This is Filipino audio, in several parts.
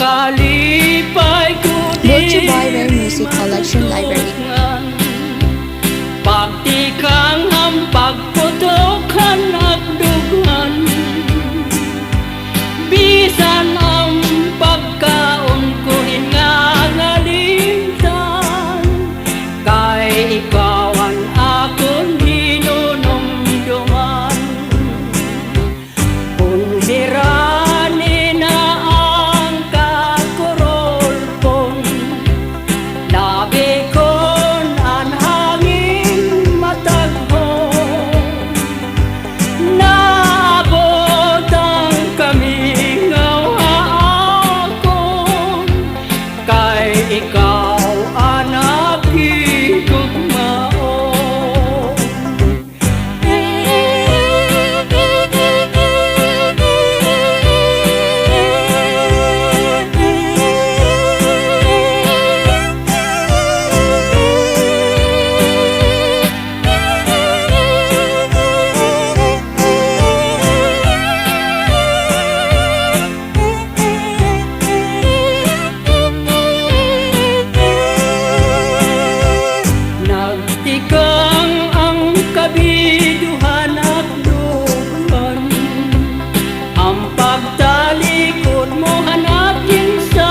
lipay Brought to you by Music Collection Library. Pagtikang ang pagputokan at dugan Bisan ang pagkaon ko hinangalintan Kay ikaw Ikang ang kabiduhan at lupan Ang pagtalikod mo hanapin sa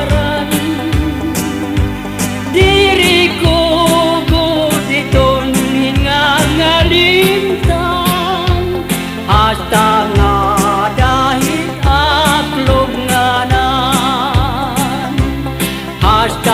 aran Diri ko guditon hingangalintan Hasta nga dahil aklog nga nan Hasta